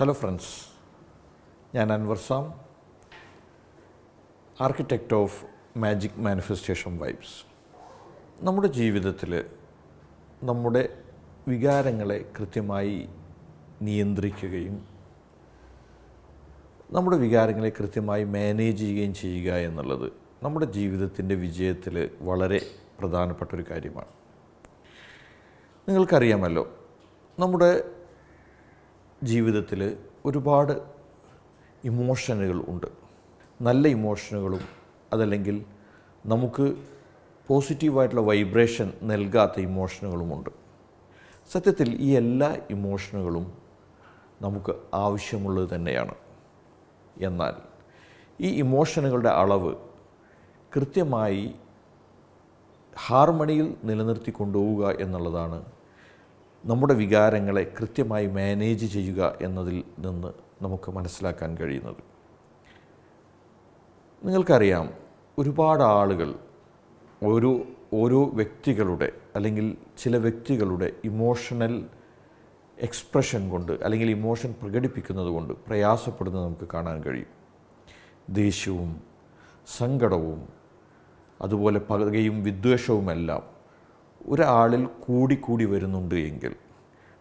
Hello friends ഞാൻ Anwar Sam architect of magic manifestation vibes നമ്മുടെ ജീവിതത്തിൽ നമ്മുടെ വികാരങ്ങളെ കൃത്യമായി നിയന്ത്രിക്കുകയും നമ്മുടെ വികാരങ്ങളെ കൃത്യമായി മാനേജ് ചെയ്യുകയും ചെയ്യുക എന്നുള്ളത് നമ്മുടെ ജീവിതത്തിന്റെ വിജയത്തിൽ വളരെ പ്രധാനപ്പെട്ട ഒരു കാര്യമാണ്. നിങ്ങൾക്കറിയാമല്ലോ നമ്മുടെ ജീവിതത്തിൽ ഒരുപാട് ഇമോഷനുകൾ ഉണ്ട്. നല്ല ഇമോഷനുകളും അതല്ലെങ്കിൽ നമുക്ക് പോസിറ്റീവായിട്ടുള്ള വൈബ്രേഷൻ നൽകാത്ത ഇമോഷനുകളുമുണ്ട് സത്യത്തിൽ ഈ എല്ലാ ഇമോഷനുകളും നമുക്ക് ആവശ്യമുള്ളത് തന്നെയാണ്. എന്നാൽ ഈ ഇമോഷനുകളുടെ അളവ് കൃത്യമായി ഹാർമണിയിൽ നിലനിർത്തി കൊണ്ടുപോവുക എന്നുള്ളതാണ് നമ്മുടെ വികാരങ്ങളെ കൃത്യമായി മാനേജ് ചെയ്യുക എന്നതിൽ നിന്ന് നമുക്ക് മനസ്സിലാക്കാൻ കഴിയുന്നത്. നിങ്ങൾക്കറിയാം ഒരുപാട് ആളുകൾ ഓരോ ഓരോ വ്യക്തികളുടെ അല്ലെങ്കിൽ ചില വ്യക്തികളുടെ ഇമോഷണൽ എക്സ്പ്രഷൻ കൊണ്ട് അല്ലെങ്കിൽ ഇമോഷൻ പ്രകടിപ്പിക്കുന്നത് കൊണ്ട് പ്രയാസപ്പെടുന്നത് നമുക്ക് കാണാൻ കഴിയും. ദേഷ്യവും സങ്കടവും അതുപോലെ പകയും വിദ്വേഷവുമെല്ലാം ഒരാളിൽ കൂടിക്കൂടി വരുന്നുണ്ട് എങ്കിൽ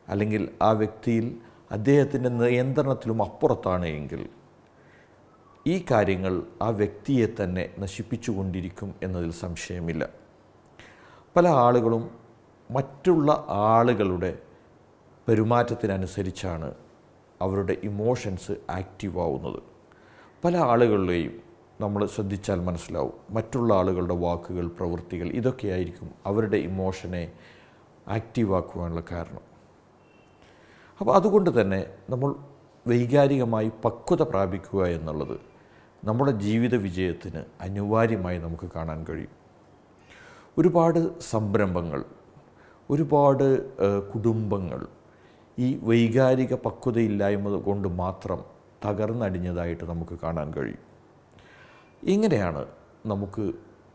അല്ലെങ്കിൽ ആ വ്യക്തിയിൽ അദ്ദേഹത്തിന്റെ നിയന്ത്രണത്തിലും അപ്പുറത്താണ് എങ്കിൽ ഈ കാര്യങ്ങൾ ആ വ്യക്തിയെ തന്നെ നശിപ്പിച്ചുകൊണ്ടിരിക്കും എന്നതിൽ സംശയമില്ല. പല ആളുകളും മറ്റുള്ള ആളുകളുടെ പെരുമാറ്റത്തിനനുസരിച്ചാണ് അവരുടെ ഇമോഷൻസ് ആക്റ്റീവ് ആവുന്നത് പല ആളുകളുടെയും നമ്മൾ ശ്രദ്ധിച്ചാൽ മനസ്സിലാവും. മറ്റുള്ള ആളുകളുടെ വാക്കുകൾ പ്രവൃത്തികൾ ഇതൊക്കെയായിരിക്കും അവരുടെ ഇമോഷനെ ആക്റ്റീവാക്കുവാനുള്ള കാരണം. അപ്പോൾ അതുകൊണ്ട് തന്നെ നമ്മൾ വൈകാരികമായി പക്വത പ്രാപിക്കുക എന്നുള്ളത് നമ്മുടെ ജീവിത വിജയത്തിന് അനിവാര്യമായി നമുക്ക് കാണാൻ കഴിയും. ഒരുപാട് സംരംഭങ്ങൾ ഒരുപാട് കുടുംബങ്ങൾ ഈ വൈകാരിക പക്വതയില്ലായ്മ കൊണ്ട് മാത്രം തകർന്നടിഞ്ഞതായിട്ട് നമുക്ക് കാണാൻ കഴിയും. ഇങ്ങനെയാണ് നമുക്ക്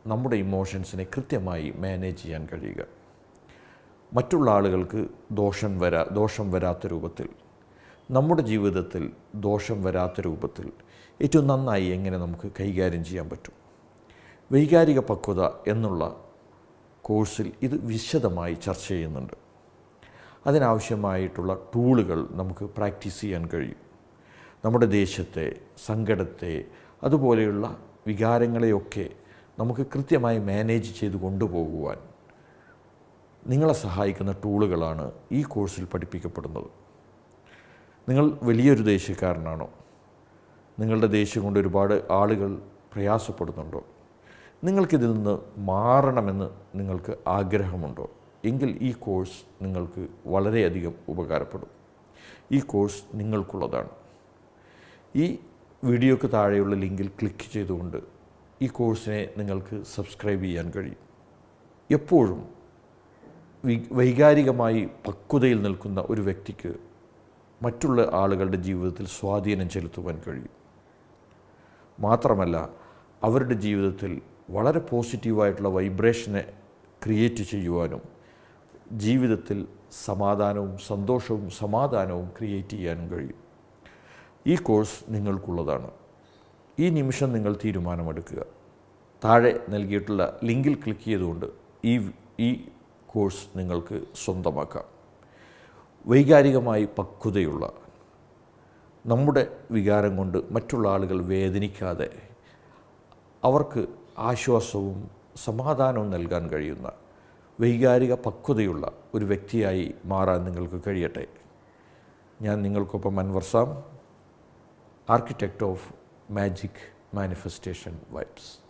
നമ്മുടെ ഇമോഷൻസിനെ കൃത്യമായി മാനേജ് ചെയ്യാൻ കഴിയുക? മറ്റുള്ള ആളുകൾക്ക് ദോഷം വരാ ദോഷം വരാത്ത രൂപത്തിൽ നമ്മുടെ ജീവിതത്തിൽ ദോഷം വരാത്ത രൂപത്തിൽ ഏറ്റവും നന്നായി എങ്ങനെ നമുക്ക് കൈകാര്യം ചെയ്യാൻ പറ്റും? വൈകാരിക പക്വത എന്നുള്ള കോഴ്സിൽ ഇത് വിശദമായി ചർച്ച ചെയ്യുന്നുണ്ട്. അതിനാവശ്യമായിട്ടുള്ള ടൂളുകൾ നമുക്ക് പ്രാക്ടീസ് ചെയ്യാൻ കഴിയും. നമ്മുടെ ദേശത്തെ സങ്കടത്തെ അതുപോലെയുള്ള വികാരങ്ങളെയൊക്കെ നമുക്ക് കൃത്യമായി മാനേജ് ചെയ്ത് കൊണ്ടുപോകുവാൻ നിങ്ങളെ സഹായിക്കുന്ന ടൂളുകളാണ് ഈ കോഴ്സിൽ പഠിപ്പിക്കപ്പെടുന്നത്. നിങ്ങൾ വലിയൊരു ദേഷ്യക്കാരനാണോ? നിങ്ങളുടെ ദേഷ്യം കൊണ്ട് ഒരുപാട് ആളുകൾ പ്രയാസപ്പെടുന്നുണ്ടോ? നിങ്ങൾക്കിതിൽ നിന്ന് മാറണമെന്ന് നിങ്ങൾക്ക് ആഗ്രഹമുണ്ടോ? എങ്കിൽ ഈ കോഴ്സ് നിങ്ങൾക്ക് വളരെയധികം ഉപകാരപ്പെടും. ഈ കോഴ്സ് നിങ്ങൾക്കുള്ളതാണ്. ഈ വീഡിയോക്ക് താഴെയുള്ള ലിങ്കിൽ ക്ലിക്ക് ചെയ്തുകൊണ്ട് ഈ കോഴ്സിനെ നിങ്ങൾക്ക് സബ്സ്ക്രൈബ് ചെയ്യാൻ കഴിയും. എപ്പോഴും വൈകാരികമായി പക്വതയിൽ നിൽക്കുന്ന ഒരു വ്യക്തിക്ക് മറ്റുള്ള ആളുകളുടെ ജീവിതത്തിൽ സ്വാധീനം ചെലുത്തുവാൻ കഴിയും. മാത്രമല്ല അവരുടെ ജീവിതത്തിൽ വളരെ പോസിറ്റീവായിട്ടുള്ള വൈബ്രേഷനെ ക്രിയേറ്റ് ചെയ്യുവാനും ജീവിതത്തിൽ സമാധാനവും സന്തോഷവും സമാധാനവും ക്രിയേറ്റ് ചെയ്യാനും കഴിയും. ഈ കോഴ്സ് നിങ്ങൾക്കുള്ളതാണ്. ഈ നിമിഷം നിങ്ങൾ തീരുമാനമെടുക്കുക. താഴെ നൽകിയിട്ടുള്ള ലിങ്കിൽ ക്ലിക്ക് ചെയ്തുകൊണ്ട് ഈ ഈ കോഴ്സ് നിങ്ങൾക്ക് സ്വന്തമാക്കാം. വൈകാരികമായി പക്വതയുള്ള നമ്മുടെ വികാരം കൊണ്ട് മറ്റുള്ള ആളുകൾ വേദനിക്കാതെ അവർക്ക് ആശ്വാസവും സമാധാനവും നൽകാൻ കഴിയുന്ന വൈകാരിക പക്വതയുള്ള ഒരു വ്യക്തിയായി മാറാൻ നിങ്ങൾക്ക് കഴിയട്ടെ. ഞാൻ നിങ്ങൾക്കൊപ്പം Anwar Sam architect of magic manifestation vibes